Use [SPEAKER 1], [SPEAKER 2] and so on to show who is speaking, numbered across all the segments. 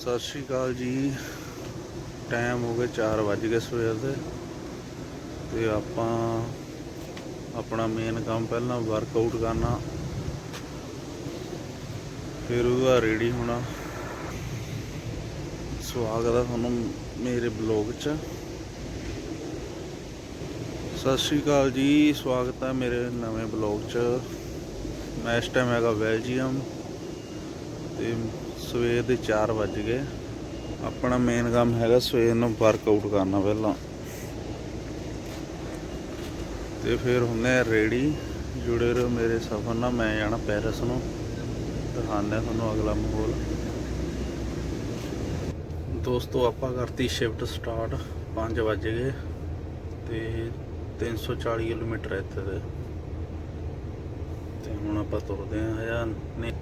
[SPEAKER 1] ਸਤਿ ਸ਼੍ਰੀ ਅਕਾਲ ਜੀ। ਟਾਈਮ ਹੋ ਗਿਆ 4 ਵੱਜ ਗਏ ਸਵੇਰ ਦੇ। ਤੇ ਆਪਾਂ ਆਪਣਾ ਮੇਨ ਕੰਮ ਪਹਿਲਾਂ ਵਰਕਆਊਟ ਕਰਨਾ। ਫਿਰ ਉਹਦਾ ਰੈਡੀ ਹੋਣਾ। ਸਵਾਗਤ ਹੈ ਤੁਹਾਨੂੰ ਮੇਰੇ ਬਲੌਗ 'ਚ। ਸਤਿ ਸ਼੍ਰੀ ਅਕਾਲ ਜੀ, ਸਵਾਗਤ ਹੈ ਮੇਰੇ ਨਵੇਂ ਬਲੌਗ 'ਚ। ਮੈਂ ਇਸ ਟਾਈਮ ਹੈਗਾ ਬੈਲਜੀਅਮ ਤੇ ਸਵੇਰ ਦੇ 4 ਵੱਜ ਗਏ। ਆਪਣਾ ਮੇਨ ਕੰਮ ਹੈਗਾ ਸਵੇਰ ਨੂੰ ਵਰਕਆਊਟ ਕਰਨਾ ਪਹਿਲਾਂ। ਤੇ ਫਿਰ ਹੁੰਦੇ ਆ ਰੈਡੀ ਜੁੜੇ ਰਹੋ ਮੇਰੇ ਸਫ਼ਰ ਨਾਲ, ਮੈਂ ਜਾਣਾ ਪੈਰਿਸ ਨੂੰ। ਦਿਖਾਉਂਦੇ ਹਾਂ ਤੁਹਾਨੂੰ ਅਗਲਾ ਮਾਹੌਲ। ਦੋਸਤੋ, ਆਪਾਂ ਕਰਤੀ ਸ਼ਿਫਟ ਸਟਾਰਟ 5 ਵੱਜ ਗਏ ਤੇ 340 ਕਿਲੋਮੀਟਰ ਇੱਥੇ ਦੇ। ਤੇ ਹੁਣ ਆਪਾਂ ਤੁਰਦੇ ਹਾਂ ਹਜ਼ਾਰ ਨੇ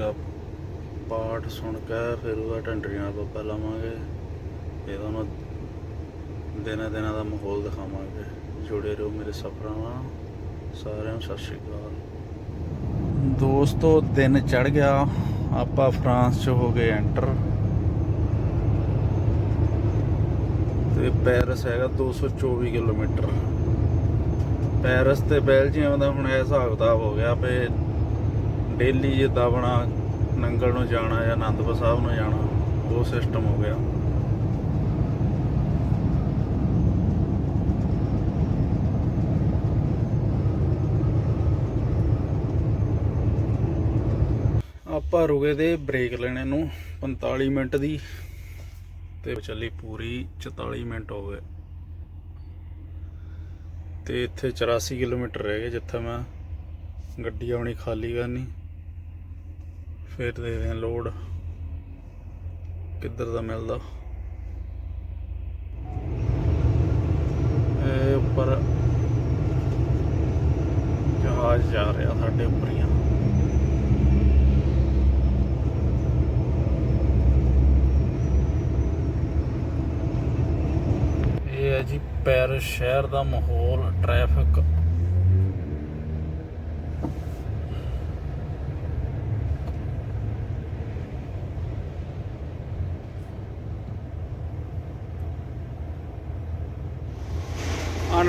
[SPEAKER 1] ਤੇ ਪਾਠ ਸੁਣ ਕੇ ਫਿਰ ਉਹਦਾ ਢੰਡਰੀਆਂ ਆਪਾਂ ਲਾਵਾਂਗੇ ਫਿਰ ਤੁਹਾਨੂੰ ਦਿਨਾਂ ਦਿਨਾਂ ਦਾ ਮਾਹੌਲ ਦਿਖਾਵਾਂਗੇ। ਜੁੜੇ ਰਹੋ ਮੇਰੇ ਸਫ਼ਰਾਂ ਨਾਲ ਸਾਰਿਆਂ ਨੂੰ ਸਤਿ ਸ਼੍ਰੀ ਅਕਾਲ। ਦੋਸਤੋ, ਦਿਨ ਚੜ ਗਿਆ। ਆਪਾਂ ਫਰਾਂਸ ਚ ਹੋ ਗਏ ਐਂਟਰ। ਤੇ ਪੈਰਿਸ ਹੈਗਾ 224 ਕਿਲੋਮੀਟਰ। ਪੈਰਿਸ ਤੇ ਬੈਲਜੀਅਮ ਦਾ ਹੁਣ ਇਹ ਹਿਸਾਬ ਕਿਤਾਬ ਹੋ ਗਿਆ ਵੀ ਡੇਲੀ ਜੇ ਆਪਣਾ ਨੰਗਲ ਨੂੰ ਜਾਣਾ ਜਾਂ ਆਨੰਦਪੁਰ ਸਾਹਿਬ ਨੂੰ ਜਾਣਾ, ਉਹ ਸਿਸਟਮ ਹੋ ਗਿਆ। ਆਪਾਂ ਰੁਕੇ ਦੇ ਬ੍ਰੇਕ ਲੈਣੇ ਨੂੰ 45 ਮਿੰਟ ਦੀ, ਤੇ ਚੱਲੀ ਪੂਰੀ 44 ਮਿੰਟ ਹੋ ਗਏ। ਤੇ ਇੱਥੇ 84 ਕਿਲੋਮੀਟਰ ਰਹਿ ਗਏ ਜਿੱਥੇ ਮੈਂ ਗੱਡੀ ਆਉਣੀ ਖਾਲੀ ਕਰਨੀ। ਫਿਰ ਦੇਖਦੇ ਹਾਂ, ਲੋਡ। ਕਿੱਧਰ ਦਾ ਮਿਲਦਾ? ਇਹ ਉੱਪਰ ਜਹਾਜ਼ ਜਾ ਰਿਹਾ ਸਾਡੇ ਉੱਪਰ ਹੀ ਇਹ ਹੈ ਜੀ ਪੈਰਿਸ ਸ਼ਹਿਰ ਦਾ ਮਾਹੌਲ ਟ੍ਰੈਫਿਕ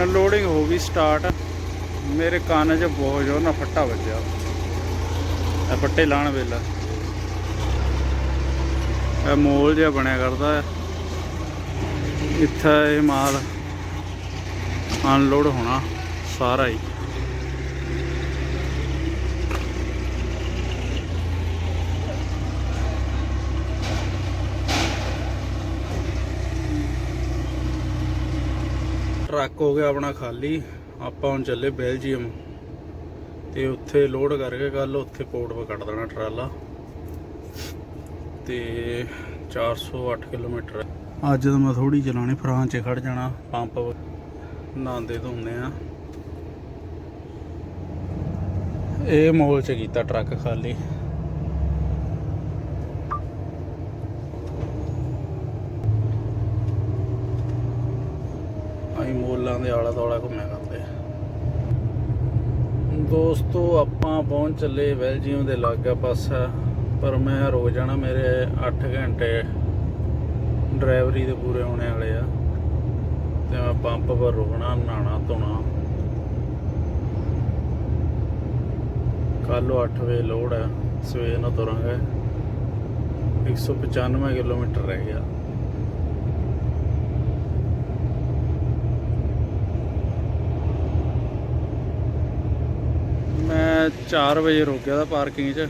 [SPEAKER 1] ਅਨਲੋਡਿੰਗ ਹੋ ਗਈ ਸਟਾਰਟ ਮੇਰੇ ਕੰਨ 'ਚ ਬਹੁਤ ਜ਼ੋਰ ਨਾਲ ਫੱਟਾ ਵੱਜਿਆ। ਇਹ ਫੱਟੇ ਲਾਣ ਵੇਲਾ। ਇਹ ਮੋਲ ਜਿਹਾ ਬਣਿਆ ਕਰਦਾ ਹੈ। ਇੱਥੇ ਇਹ ਮਾਲ ਅਨਲੋਡ ਹੋਣਾ ਸਾਰਾ ਹੀ। ਟਰੱਕ ਹੋ ਗਿਆ ਆਪਣਾ ਖਾਲੀ, ਆਪਾਂ ਹੁਣ ਚੱਲੇ ਬੈਲਜੀਅਮ। ਤੇ ਉੱਥੇ ਲੋਡ ਕਰਕੇ ਕੱਲ ਉੱਥੇ ਪੋਰਟ 'ਤੇ ਕੱਢ ਦੇਣਾ ਟਰਾਲਾ। ਤੇ 408 ਕਿਲੋਮੀਟਰ ਅੱਜ ਤਾਂ ਮੈਂ ਥੋੜੀ ਚਲਾਣੀ ਫਰਾਂਸ 'ਚ ਖੜ ਜਾਣਾ, ਪੰਪ ਨਾਂਦੇ ਧੋਂਦੇ ਆ। ਇਹ ਮੋਲ 'ਚ ਕੀਤਾ ਟਰੱਕ ਖਾਲੀ ਅਸੀਂ ਮੋਲਾਂ ਦੇ ਆਲਾ ਦੁਆਲਾ ਘੁੰਮਿਆ ਕਰਦੇ ਦੋਸਤੋ, ਆਪਾਂ ਪਹੁੰਚ ਚੱਲੇ ਬੈਲਜੀਅਮ ਦੇ ਲਾਗਾ ਪਾਸਾ, ਪਰ ਮੈਂ ਰੁਕ ਜਾਣਾ ਮੇਰੇ 8 ਘੰਟੇ ਡਰਾਈਵਰੀ ਦੇ ਪੂਰੇ ਹੋਣੇ ਵਾਲੇ ਆ। ਤੇ ਮੈਂ ਪੰਪ ਪਰ ਰੁਕਣਾ ਨਹਾਣਾ ਧੋਣਾ। ਕੱਲ ਨੂੰ 8 ਵਜੇ ਲੋਡ ਹੈ ਸਵੇਰ ਨੂੰ ਤੁਰਾਂਗੇ। 195 ਕਿਲੋਮੀਟਰ ਰਹਿ ਗਿਆ। ਮੈਂ 4 ਵਜੇ ਰੋਕਿਆ ਦਾ ਪਾਰਕਿੰਗ 'ਚ।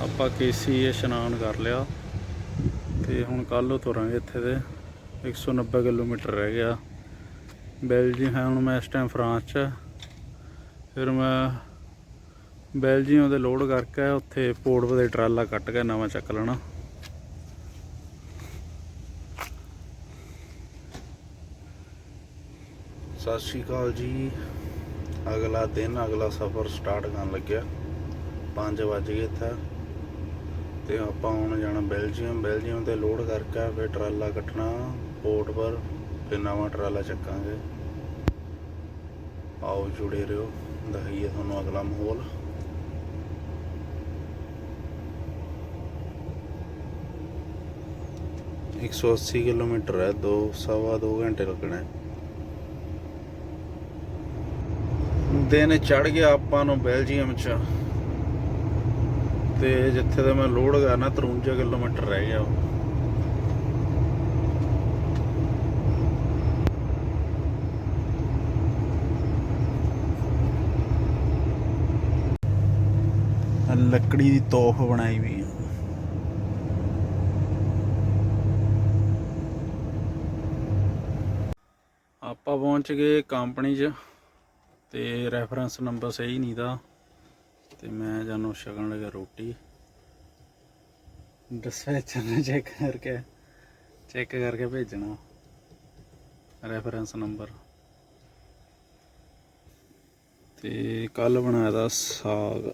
[SPEAKER 1] ਆਪਾਂ ਕੇਸੀ ਇਸ਼ਨਾਨ ਕਰ ਲਿਆ। ਤੇ ਹੁਣ ਕੱਲ ਨੂੰ ਤੁਰਾਂਗੇ ਇੱਥੇ ਦੇ 190 ਕਿਲੋਮੀਟਰ ਰਹਿ ਗਿਆ। ਬੈਲਜੀਅਮ ਹੈ ਹੁਣ ਮੈਂ ਇਸ ਟਾਈਮ ਫਰਾਂਸ 'ਚ। ਫਿਰ ਮੈਂ ਬੈਲਜੀਅਮ ਦੇ ਲੋਡ ਕਰਕੇ ਉੱਥੇ ਪੋਰਟ ਦੇ ਟਰਾਲਾ ਕੱਟ ਕੇ ਨਵਾਂ ਚੱਕ ਲੈਣਾ। ਸਤਿ ਸ਼੍ਰੀ ਅਕਾਲ ਜੀ। ਅਗਲਾ ਦਿਨ, ਅਗਲਾ ਸਫ਼ਰ ਸਟਾਰਟ ਕਰਨ ਲੱਗਿਆ। 5 ਵਜ ਗਏ ਤਾਂ ਤੇ ਆਪਾਂ ਹੁਣ ਜਾਣਾ ਬੈਲਜੀਅਮ। ਬੈਲਜੀਅਮ ਤੇ ਲੋਡ ਕਰਕੇ ਫਿਰ ਟਰਾਲਾ ਕੱਟਣਾ ਪੋਰਟ ਪਰ ਫਿਰ ਨਵਾਂ ਟਰਾਲਾ ਚੱਕਾਂਗੇ। ਆਓ ਜੁੜੇ ਰਹੋ। ਦਹੀਏ ਤੁਹਾਨੂੰ ਅਗਲਾ ਮਾਹੌਲ। एक सौ अस्सी किलोमीटर है दो सवा दो घंटे लगना है ਦਿਨ ਚੜ ਗਿਆ ਆਪਾਂ ਨੂੰ ਬੈਲਜੀਅਮ ਚ। ਤੇ ਜਿੱਥੇ ਤੇ ਮੈਂ ਲੋਡ ਕਰਨਾ 53 ਕਿਲੋਮੀਟਰ ਰਹਿ ਗਿਆ ਉਹ। ਲੱਕੜੀ ਦੀ ਤੋਫ ਬਣਾਈ ਵੀ ਆ। ਆਪਾਂ ਪਹੁੰਚ ਗਏ ਕੰਪਨੀ 'ਚ। ਤੇ ਰੈਫਰੈਂਸ ਨੰਬਰ ਸਹੀ ਨਹੀਂ ਦਾ। ਤੇ ਮੈਂ ਜਾਨੂੰ ਸ਼ਗਨ ਲਗਾ ਰੋਟੀ। ਡਿਸਪੈਚਰ ਨੇ ਚੈੱਕ ਕਰਕੇ ਚੈੱਕ ਕਰਕੇ ਭੇਜਣਾ। ਰੈਫਰੈਂਸ ਨੰਬਰ ਤੇ ਕੱਲ ਬਣਾਇਆ ਦਾ ਸਾਗ।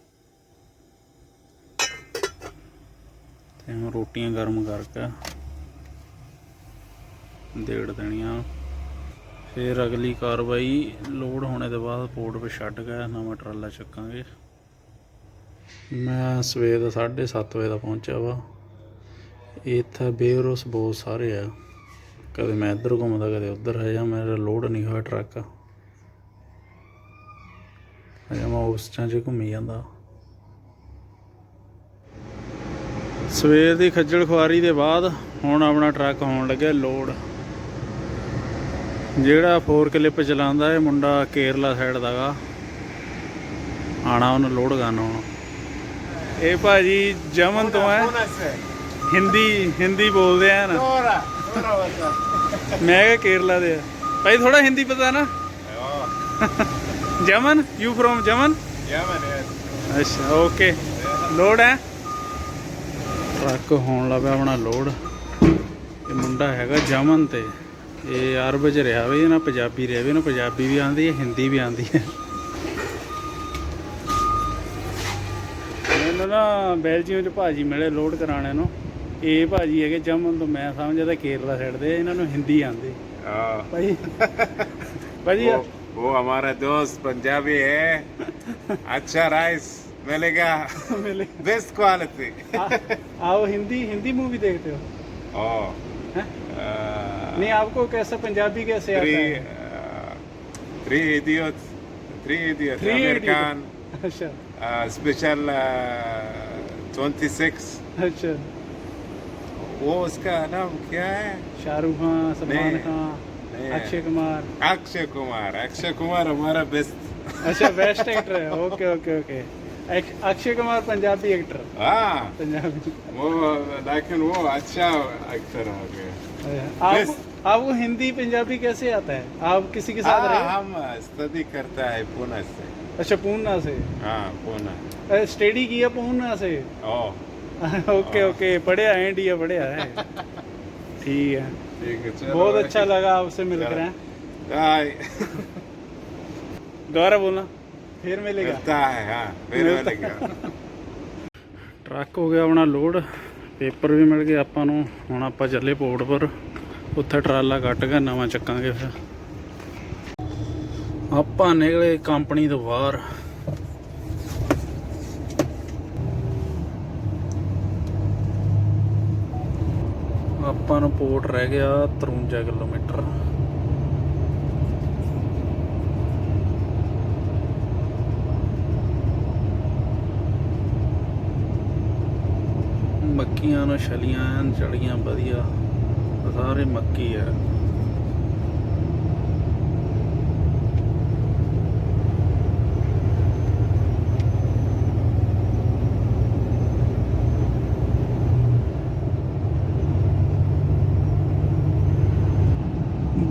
[SPEAKER 1] ਤੇ ਹੁਣ ਰੋਟੀਆਂ ਗਰਮ ਕਰਕੇ ਦੇੜ ਦੇਣੀਆਂ। ਫਿਰ ਅਗਲੀ ਕਾਰਵਾਈ ਲੋਡ ਹੋਣੇ ਦੇ ਬਾਅਦ ਪੋਰਟ 'ਤੇ ਛੱਡ ਕੇ ਨਵਾਂ ਟਰਾਲਾ ਚੱਕਾਂਗੇ। ਮੈਂ ਸਵੇਰ ਦਾ 7:30 ਵਜੇ ਦਾ ਪਹੁੰਚਿਆ ਵਾ। ਇੱਥੇ ਬੇਰੋਸ ਬਹੁਤ ਸਾਰੇ ਆ। ਕਦੇ ਮੈਂ ਇੱਧਰ ਘੁੰਮਦਾ, ਕਦੇ ਉੱਧਰ ਹੈ ਜਾਂ। ਮੇਰਾ ਲੋਡ ਨਹੀਂ ਹੋਇਆ ਟਰੱਕ। ਅਜੇ ਮੈਂ ਉਸ ਚ ਘੁੰਮੀ ਜਾਂਦਾ। ਸਵੇਰ ਦੀ ਖੱਜਲ ਖੁਆਰੀ ਦੇ ਬਾਅਦ ਹੁਣ ਆਪਣਾ ਟਰੱਕ ਹੋਣ ਲੱਗਿਆ ਲੋਡ। ਜਿਹੜਾ 4 ਕਲਿੱਪ ਚਲਾਉਂਦਾ ਇਹ ਮੁੰਡਾ ਕੇਰਲਾ ਸਾਈਡ ਦਾਗਾ ਆਣਾ ਉਹਨੂੰ ਲੋਡ ਹੁਣ। ਇਹ ਭਾਜੀ ਜਮਨ ਤੋਂ ਹੈ। ਹਿੰਦੀ ਹਿੰਦੀ ਬੋਲਦੇ ਆ ਨਾ। ਮੈਂ ਕੇਰਲਾ ਦੇ ਆ। ਭਾਈ ਥੋੜਾ ਹਿੰਦੀ ਪਤਾ ਨਾ। German you from German? ਅੱਛਾ ਓਕੇ ਲੋਡ ਹੈ? ਟਰੱਕ ਹੋਣ ਲੱਗਾ ਆਪਣਾ ਲੋਡ ਇਹ ਮੁੰਡਾ ਹੈਗਾ ਜਮਨ ਤੇ। ਇਹ ਅਰਬ ਚ ਰਿਹਾ ਵੇ ਨਾ ਪੰਜਾਬੀ ਰਿਹਾ ਵੇ ਨਾ ਪੰਜਾਬੀ ਵੀ ਆਂਦੀ ਹੈ ਹਿੰਦੀ ਵੀ ਆਂਦੀ ਹੈ ਮੈਨੂੰ ਨਾ ਬੈਲਜੀਅਮ ਚ ਭਾਜੀ ਮਿਲੇ ਲੋਡ ਕਰਾਣੇ ਨੂੰ ਇਹ ਭਾਜੀ ਹੈਗੇ ਜਮਨ ਤੋਂ ਮੈਂ ਸਮਝਦਾ ਕੇਰਲਾ ਸਾਈਡ ਦੇ ਇਹਨਾਂ ਨੂੰ ਹਿੰਦੀ ਆਂਦੀ
[SPEAKER 2] हाँ,
[SPEAKER 1] ਭਾਈ ਭਾਜੀ
[SPEAKER 2] वो, वो हमारा दोस्त पंजाबी है अच्छा राइस मिलेगा
[SPEAKER 1] मिले
[SPEAKER 2] बेस्ट क्वालिटी
[SPEAKER 1] आ- आओ हिंदी हिंदी मूवी देखते हो
[SPEAKER 2] ओ
[SPEAKER 1] हैं? नहीं आपको कैसे पंजाबी कैसे आता है?
[SPEAKER 2] थ्री इडियट थ्री अमेरिकन
[SPEAKER 1] अच्छा।
[SPEAKER 2] स्पेशल ट्वेंटी सिक्स
[SPEAKER 1] अच्छा।
[SPEAKER 2] वो उसका नाम क्या है?
[SPEAKER 1] शाहरुख खान सलमान खान अक्षय कुमार।
[SPEAKER 2] अक्षय कुमार अक्षय कुमार हमारा बेस्ट
[SPEAKER 1] अच्छा बेस्ट एक्टर है। Okay okay okay Akshay Kumar Punjabi actor
[SPEAKER 2] हाँ।
[SPEAKER 1] पंजाबी।
[SPEAKER 2] वो लेकिन वो अच्छा एक्टर हो गया। Best.
[SPEAKER 1] आपको हिंदी पंजाबी कैसे आता है आप किसी के साथ
[SPEAKER 2] हाँ,
[SPEAKER 1] रहे
[SPEAKER 2] हम स्टडी करता है पुणे से
[SPEAKER 1] अच्छा पूना से
[SPEAKER 2] हाँ पुणे
[SPEAKER 1] स्टडी किया पूना से
[SPEAKER 2] ओ
[SPEAKER 1] ओके ओके बढ़िया है इंडिया बढ़िया है ठीक है
[SPEAKER 2] ठीक है चलो
[SPEAKER 1] बहुत अच्छा लगा आपसे मिलकर हैं
[SPEAKER 2] हाय
[SPEAKER 1] दोबारा बोलना फिर मिलेगा
[SPEAKER 2] मिलता है हाँ फिर
[SPEAKER 1] मिलता
[SPEAKER 2] मिलेगा
[SPEAKER 1] ਟਰੱਕ ਹੋ ਗਿਆ ਆਪਣਾ ਲੋਡ ਪੇਪਰ ਵੀ ਮਿਲ ਗਏ ਆਪਾਂ ਨੂੰ ਹੁਣ ਆਪਾਂ ਚੱਲੇ ਪੋਰਟ ਪਰ ਉੱਥੇ ਟਰਾਲਾ ਕੱਟ ਕੇ ਨਵਾਂ ਚੱਕਾਂਗੇ ਫਿਰ। ਆਪਾਂ ਨਿਕਲੇ ਕੰਪਨੀ ਤੋਂ ਬਾਹਰ। ਆਪਾਂ ਨੂੰ ਪੋਰਟ ਰਹਿ ਗਿਆ 53 ਕਿਲੋਮੀਟਰ। ਮੱਕੀਆਂ ਨੂੰ ਛਲੀਆਂ ਚੜੀਆਂ ਵਧੀਆ। ਸਾਰੇ ਮੱਕੀ ਆ।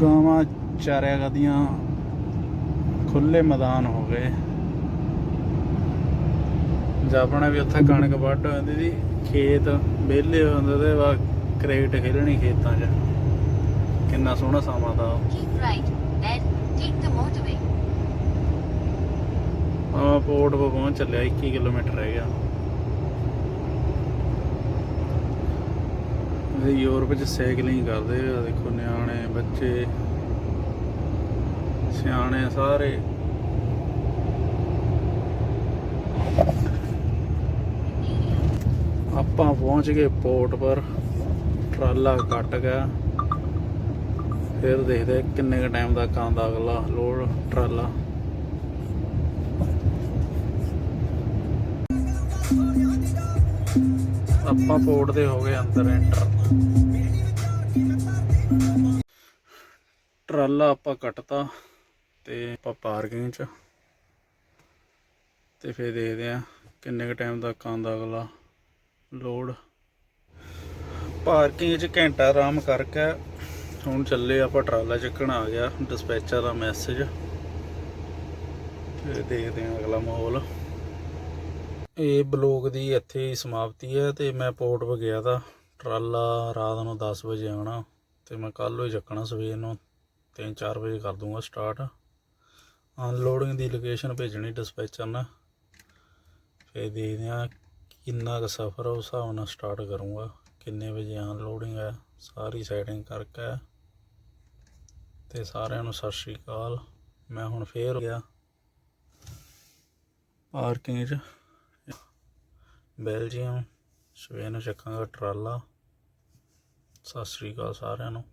[SPEAKER 1] ਗਾਵਾਂ ਚਾਰਿਆ ਕਰਦੀਆਂ ਖੁੱਲੇ ਮੈਦਾਨ ਹੋ ਗਏ। ਜਾਪਣਾ ਵੀ ਉੱਥੇ ਕਣਕ ਵੱਢ ਹੋ ਜਾਂਦੀ ਸੀ, ਖੇਤ ਵਿਹਲੇ ਹੁੰਦੇ ਤੇ ਕ੍ਰਿਕਟ ਖੇਲਣੀ ਖੇਤਾਂ 'ਚ। ਕਿੰਨਾ ਸੋਹਣਾ ਸਮਾਂ ਦਾ
[SPEAKER 3] Keep right, then take the motorway.
[SPEAKER 1] Airport 'ਤੇ ਪਹੁੰਚ ਚੱਲਿਆ 21 ਕਿਲੋਮੀਟਰ ਰਹਿ ਗਿਆ। ਇਹ ਯੂਰਪ 'ਚ ਸਾਈਕਲਿੰਗ ਕਰਦੇ ਆ ਦੇਖੋ ਨਿਆਣੇ ਬੱਚੇ ਸਿਆਣੇ ਸਾਰੇ। ਆਪਾਂ ਪਹੁੰਚ ਗਏ ਪੋਰਟ ਪਰ। ਟਰਾਲਾ ਕੱਟ ਗਿਆ। ਫਿਰ ਦੇਖਦੇ ਕਿੰਨੇ ਕ ਟਾਈਮ ਤੱਕ ਆਉਂਦਾ ਅਗਲਾ ਲੋਡ ਟਰਾਲਾ। ਆਪਾਂ ਪੋਰਟ ਦੇ ਹੋ ਗਏ ਅੰਦਰ ਐਂਟਰ ਟਰਾਲਾ ਆਪਾਂ ਕੱਟਤਾ ਤੇ ਆਪਾਂ ਪਾਰਕਿੰਗ 'ਚ। ਤੇ ਫਿਰ ਦੇਖਦੇ ਆ ਕਿੰਨੇ ਕ ਟਾਈਮ ਤੱਕ ਆਉਂਦਾ ਅਗਲਾ ਲੋਡ ਪਾਰਕਿੰਗ 'ਚ ਘੰਟਾ ਆਰਾਮ ਕਰਕੇ ਹੁਣ ਚੱਲੇ ਆਪਾਂ ਟਰਾਲਾ ਚੱਕਣ ਆ ਗਿਆ ਡਿਸਪੈਚਰ ਦਾ ਮੈਸੇਜ ਤੇ ਦੇਖਦੇ ਹਾਂ ਅਗਲਾ ਮਾਹੌਲ। ਇਹ ਬਲੌਗ ਦੀ ਇੱਥੇ ਹੀ ਸਮਾਪਤੀ ਹੈ ਤੇ ਮੈਂ ਪੋਰਟ ਵ ਗਿਆ ਤਾਂ ਟਰਾਲਾ ਰਾਤ ਨੂੰ 10 ਵਜੇ ਆਉਣਾ ਤੇ ਮੈਂ ਕੱਲ ਨੂੰ ਹੀ ਚੱਕਣਾ, ਸਵੇਰ ਨੂੰ 3-4 ਵਜੇ ਕਰ ਦੂੰਗਾ ਸਟਾਰਟ ਅਨਲੋਡਿੰਗ ਦੀ ਲੋਕੇਸ਼ਨ ਭੇਜਣੀ ਡਿਸਪੈਚਰ ਨੇ। ਫਿਰ ਦੇਖਦੇ ਹਾਂ ਕਿੰਨਾ ਕੁ ਸਫ਼ਰ ਉਸ ਹਿਸਾਬ ਨਾਲ ਸਟਾਰਟ ਕਰੂੰਗਾ। ਕਿੰਨੇ ਵਜੇ ਅਨਲੋਡਿੰਗ ਹੈ, ਸਾਰੀ ਸੈਟਿੰਗ ਕਰਕੇ। ਤੇ ਸਾਰਿਆਂ ਨੂੰ ਸਤਿ ਸ਼੍ਰੀ ਅਕਾਲ। ਮੈਂ ਹੁਣ ਫੇਰ ਗਿਆ। ਪਾਰਕਿੰਗ 'ਚ। ਬੈਲਜੀਅਮ, ਸਵੇਰ ਨੂੰ ਚੱਕਾਂਗਾ ਟਰਾਲਾ। ਸਤਿ ਸ਼੍ਰੀ ਅਕਾਲ ਸਾਰਿਆਂ ਨੂੰ।